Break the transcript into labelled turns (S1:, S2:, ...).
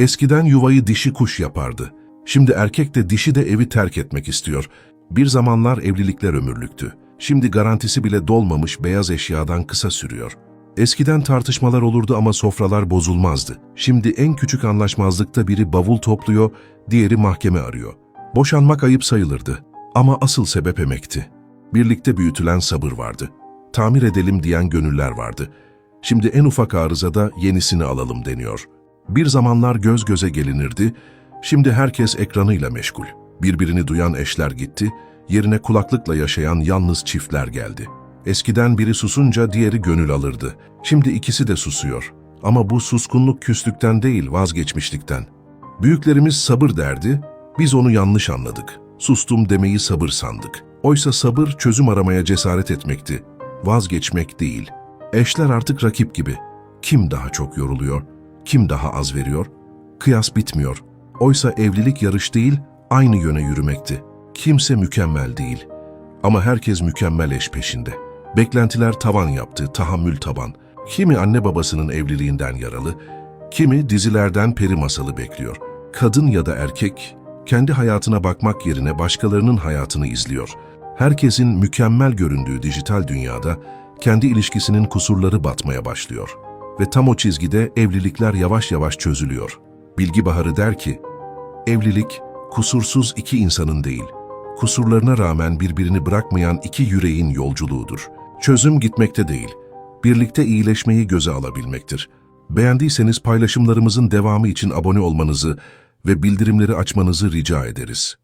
S1: Eskiden yuvayı dişi kuş yapardı. Şimdi erkek de dişi de evi terk etmek istiyor. Bir zamanlar evlilikler ömürlüktü. Şimdi garantisi bile dolmamış beyaz eşyadan kısa sürüyor. Eskiden tartışmalar olurdu ama sofralar bozulmazdı. Şimdi en küçük anlaşmazlıkta biri bavul topluyor, diğeri mahkeme arıyor. Boşanmak ayıp sayılırdı. Ama asıl sebep emekti. Birlikte büyütülen sabır vardı. Tamir edelim diyen gönüller vardı. Şimdi en ufak arızada yenisini alalım deniyor. Bir zamanlar göz göze gelinirdi, şimdi herkes ekranıyla meşgul. Birbirini duyan eşler gitti, yerine kulaklıkla yaşayan yalnız çiftler geldi. Eskiden biri susunca diğeri gönül alırdı. Şimdi ikisi de susuyor. Ama bu suskunluk küslükten değil vazgeçmişlikten. Büyüklerimiz sabır derdi, biz onu yanlış anladık. Sustum demeyi sabır sandık. Oysa sabır çözüm aramaya cesaret etmekti. Vazgeçmek değil. Eşler artık rakip gibi. Kim daha çok yoruluyor? Kim daha az veriyor? Kıyas bitmiyor. Oysa evlilik yarış değil, aynı yöne yürümekti. Kimse mükemmel değil. Ama herkes mükemmel eş peşinde. Beklentiler tavan yaptı, tahammül taban. Kimi anne babasının evliliğinden yaralı, kimi dizilerden peri masalı bekliyor. Kadın ya da erkek, kendi hayatına bakmak yerine başkalarının hayatını izliyor. Herkesin mükemmel göründüğü dijital dünyada kendi ilişkisinin kusurları batmaya başlıyor. Ve tam o çizgide evlilikler yavaş yavaş çözülüyor. Bilgi Baharı der ki, evlilik kusursuz iki insanın değil, kusurlarına rağmen birbirini bırakmayan iki yüreğin yolculuğudur. Çözüm gitmekte değil, birlikte iyileşmeyi göze alabilmektir. Beğendiyseniz paylaşımlarımızın devamı için abone olmanızı ve bildirimleri açmanızı rica ederiz.